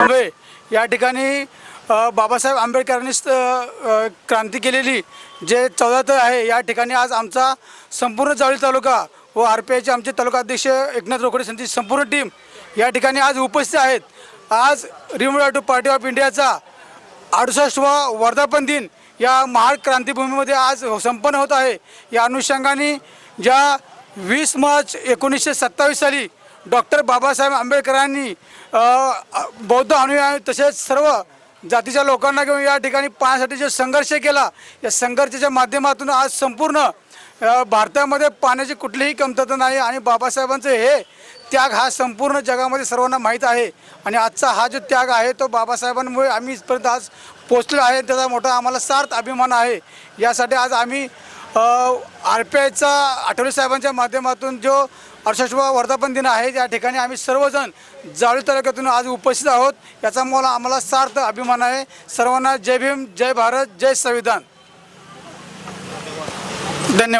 मुंबई या ठिकाणी बाबासाहेब आंबेडकरांनी क्रांती केलेली जे चौदा आहे या ठिकाणी आज आमचा संपूर्ण जावळी तालुका व आर पी आयचे आमचे तालुका अध्यक्ष एकनाथ रोकडे यांची संपूर्ण टीम या ठिकाणी आज उपस्थित आहेत. आज रिमोट पार्टी ऑफ इंडियाचा अडुसष्टवा वर्धापन दिन या महाड क्रांतीभूमीमध्ये आज संपन्न होत आहे. या अनुषंगाने ज्या वीस मार्च एकोणीसशे सत्तावीस साली डॉक्टर बाबासाहेब आंबेडकरांनी बौद्ध अनुयायी तसेच सर्व जातीच्या लोकांना घेऊन या ठिकाणी पाण्यासाठी जो संघर्ष केला या संघर्षाच्या माध्यमातून आज संपूर्ण भारतामध्ये पाण्याची कुठलीही कमतरता नाही आणि बाबासाहेबांचं हे त्याग हा संपूर्ण जगामध्ये सर्वांना माहीत आहे. आणि आजचा हा जो त्याग आहे तो बाबासाहेबांमुळे आम्ही इथपर्यंत आज पोचलो आहे. त्याचा मोठा आम्हाला सार्थ अभिमान आहे. यासाठी आज आम्ही आर पी आयचा आठवले साहेबांच्या माध्यमातून जो अडुसष्टवा वर्धापन दिन आहे या ठिकाणी आम्ही सर्वजण जावळी तालुक्यातून आज उपस्थित आहोत. याचा मला आम्हाला सार्थ अभिमान आहे. सर्वांना जय भीम जय भारत जय संविधान. धन्यवाद.